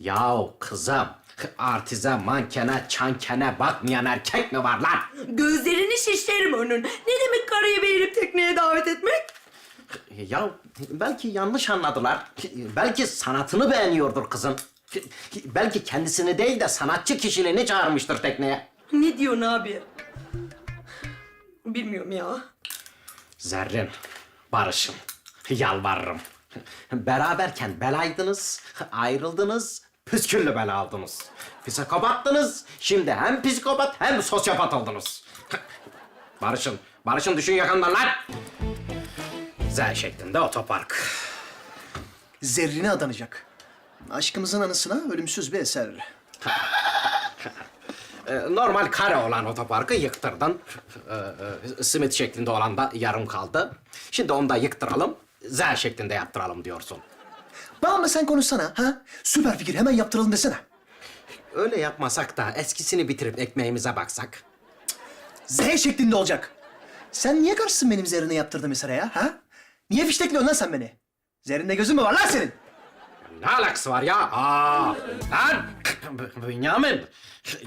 Yahu kızım, artize, mankene, çankene bakmayan erkek mi var lan? Gözlerini şişirim onun. Ne demek karıyı beğenip tekneye davet etmek? Ya belki yanlış anladılar. Belki sanatını beğeniyordur kızın. Belki kendisini değil de sanatçı kişiliğini çağırmıştır tekneye. Ne diyorsun abi? Bilmiyorum ya. Zerrin, barışın, yalvarırım. Beraberken belaydınız, ayrıldınız, püsküllü bela aldınız. Psikopattınız, şimdi hem psikopat hem sosyopat oldunuz. Barışın, barışın düşün yakından lan. Z şeklinde otopark. Zerrine adanacak. Aşkımızın anısına ölümsüz bir eser. Ee, normal kare olan otoparkı yıktırdın. Ee, e, simit şeklinde olan da yarım kaldı. Şimdi onu da yıktıralım, Z şeklinde yaptıralım diyorsun. Bağımla sen konuşsana ha? Süper fikir hemen yaptıralım desene. Öyle yapmasak da eskisini bitirip ekmeğimize baksak. Z şeklinde olacak. Sen niye karşısın benim Zerrin'e yaptırdığım esere ya ha? Niye fiştekliyorsun lan sen beni? Zerrin'de gözün mü var lan senin? Ne alakası var ya? Aa, lan! Bünyamin!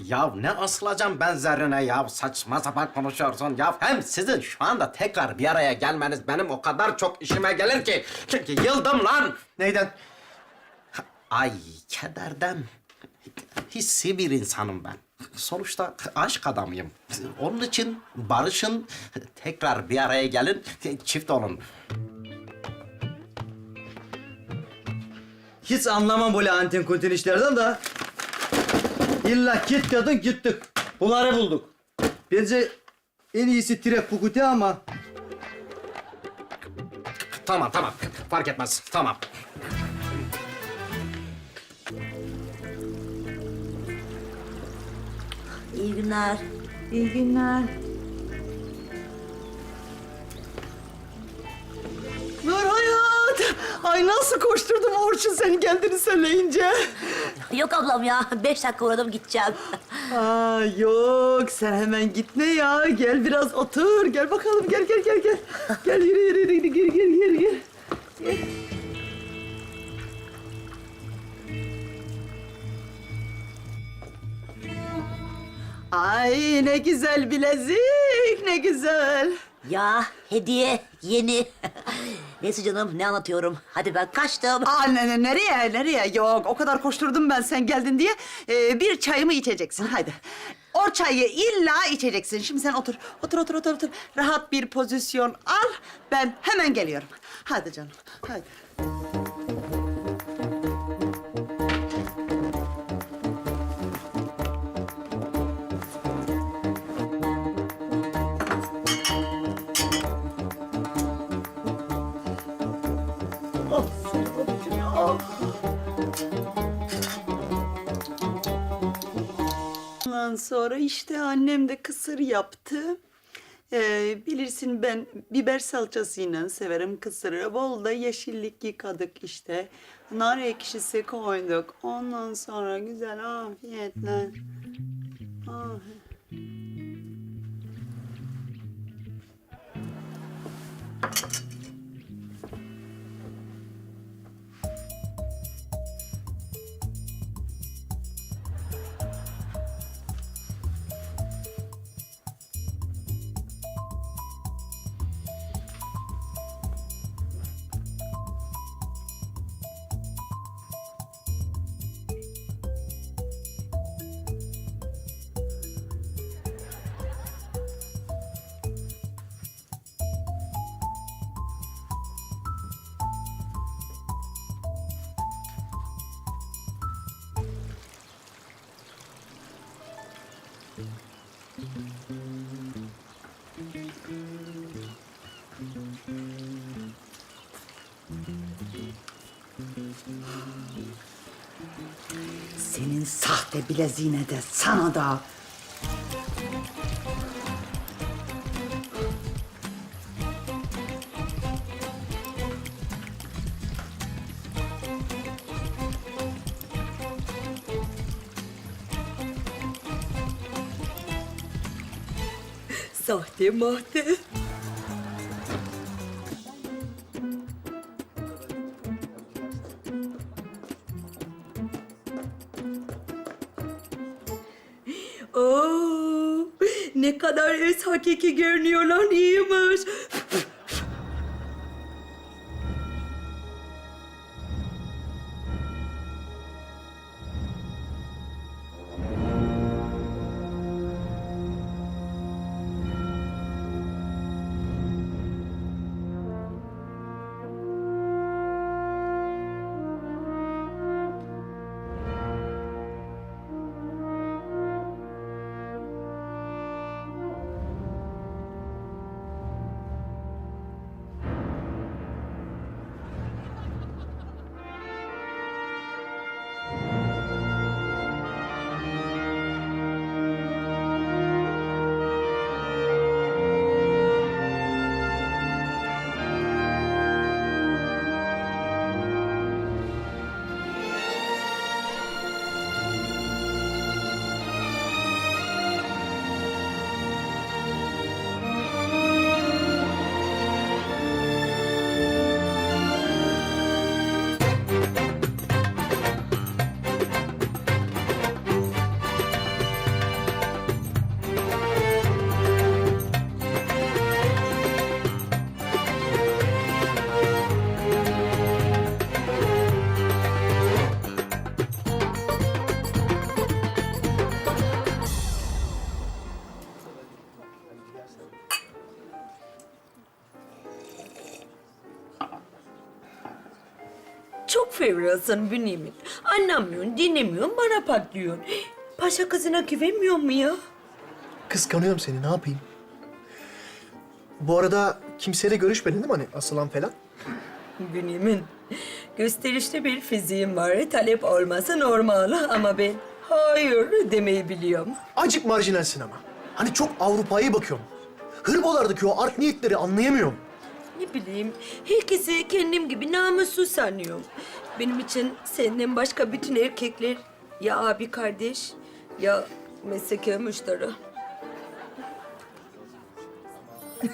Ya ne asılacağım ben zerrine ya? Saçma sapan konuşuyorsun ya. Hem sizin şu anda tekrar bir araya gelmeniz benim o kadar çok işime gelir ki. Çünkü yıldım lan. Neyden? Ay kederden. Hissi bir insanım ben. Sonuçta aşk adamıyım. Onun için barışın, tekrar bir araya gelin, çift olun. Hiç anlamam böyle antin kuntin işlerden de. İlla git dedin gittik. Bunları bulduk. Bence en iyisi Tirek Pukuti ama Tamam tamam, fark etmez, tamam. İyi günler. İyi günler. Ay nasıl koşturdum Orçun senin geldiğini söyleyince. Yok ablam ya. Beş dakika uğradım gideceğim. Aa yok sen hemen gitme ya. Gel biraz otur. Gel bakalım gel gel gel gel. Gel yürü yürü yürü gel gel gel gel. Gel. Ay ne güzel bilezik ne güzel. Ya hediye yeni. Neyse canım ne anlatıyorum. Hadi ben kaçtım. Aa ne, ne- nereye nereye yok o kadar koşturdum ben sen geldin diye Ee, bir çayımı içeceksin hadi. O çayı illa içeceksin. Şimdi sen otur otur otur otur otur rahat bir pozisyon al ben hemen geliyorum. Hadi canım hadi. Ondan sonra işte annem de kısır yaptı. Ee, bilirsin ben biber salçasıyla severim kısırı. Bol da yeşillik yıkadık işte. Nar ekşisi koyduk. Ondan sonra güzel afiyetle. Ah. Senin sahte bileziğine de sana da. Sahte mahte. Oo, ne kadar es hakiki görünüyorlar iyiymiş. Çok fevrisin Bünyamin. Anlamıyorsun, dinlemiyorsun, bana patlıyorsun. Paşa kızına güvenmiyor mu ya? Kıskanıyorum seni ne yapayım? Bu arada kimseyle görüşmedin değil mi hani asılan falan? Bünyamin, gösterişli bir fiziğim var. Talep olması normal ama ben hayır demeyi biliyorum. Acık marjinalsin ama. Hani çok Avrupa'ya bakıyorum. Hırbolardaki o art niyetleri anlayamıyorum. Ne bileyim, herkesi kendim gibi namussuz sanıyorum. Benim için senden başka bütün erkekler ya abi kardeş ya mesleki müşteri.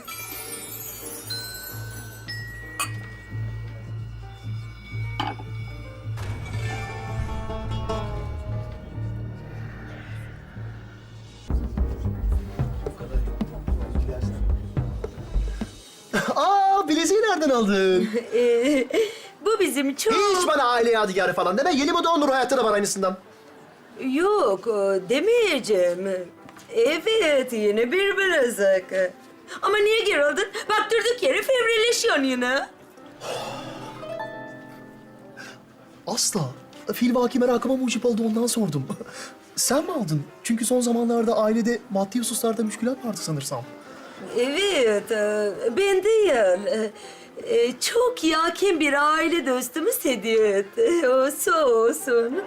bileziği nereden aldın? Ee, bu bizim çok... Hiç bana aile yadigarı falan deme. Yeni moda Onur hayatta da var aynısından. Yok, e, demeyeceğim. Evet, yine bir bilezik. Ama niye gerildin? Bak durduk yere fevrileşiyorsun yine. Asla. Fil vaki merakıma mucip oldu ondan sordum. Sen mi aldın? Çünkü son zamanlarda ailede maddi hususlarda müşkülat vardı sanırsam. Evet, e, ben değil. E, e, Çok yakın bir aile dostumuz hediye etti. Olsun olsun.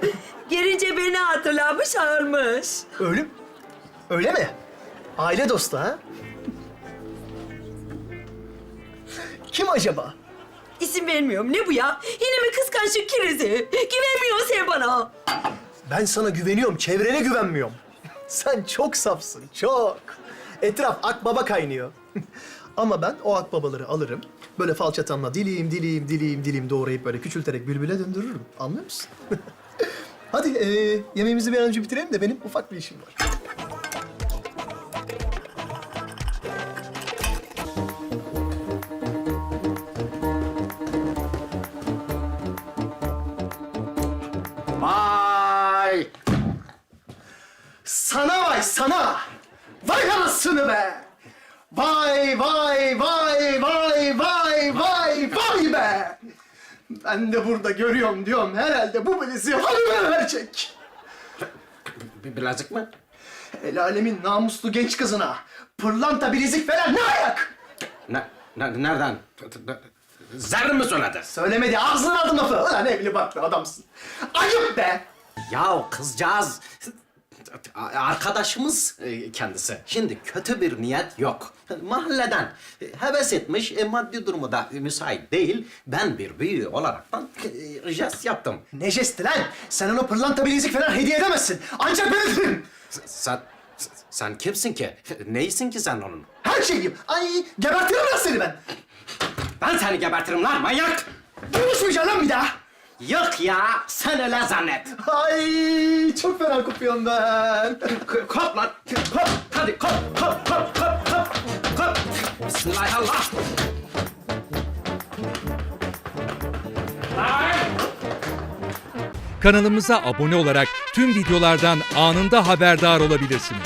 Gelince beni hatırlamış almış. Öyle mi? Öyle mi? Aile dostu ha? Kim acaba? İsim vermiyorum. Ne bu ya? Yine mi kıskançlık krizi? Güvenmiyorsun sen bana. Ben sana güveniyorum, çevrene güvenmiyorum. Sen çok safsın, çok. Etraf akbaba kaynıyor. Ama ben o akbabaları alırım. Böyle falçatamla dilim dilim dilim dilim doğrayıp böyle küçülterek bülbüle döndürürüm. Anlıyor musun? Hadi e, yemeğimizi bir an önce bitirelim de benim ufak bir işim var. Vay! Sana vay sana! Anasını be! Vay vay vay vay vay vay vay be! Ben de burada görüyorum diyorum herhalde bu bileziği hanıma verecek. Bir bilezik mi? El alemin namuslu genç kızına pırlanta bilezik falan ne ayak? Ne, ne, nereden? Zerrin mi söyledi? Söylemedi ağzından aldım lafı. Ulan evli barklı adamsın. Ayıp be! Ya kızcağız arkadaşımız e, kendisi. Şimdi kötü bir niyet yok. Mahalleden e, heves etmiş, e, maddi durumu da müsait değil. Ben bir büyüğü olaraktan jest yaptım. Ne jesti lan? Sen ona pırlanta bilezik falan hediye edemezsin. Ancak ben ederim. Sen sen kimsin ki? Neysin ki sen onun? Her şeyim. Ay gebertirim lan seni ben. Ben seni gebertirim lan manyak! Konuşmayacağım lan bir daha. Yok ya, sen öyle zannet. Ay çok fena kopuyorum ben. K- Kop lan, kop. Hadi kop, kop, kop, kop, kop, kop. Bismillahirrahmanirrahim. Kanalımıza abone olarak tüm videolardan anında haberdar olabilirsiniz.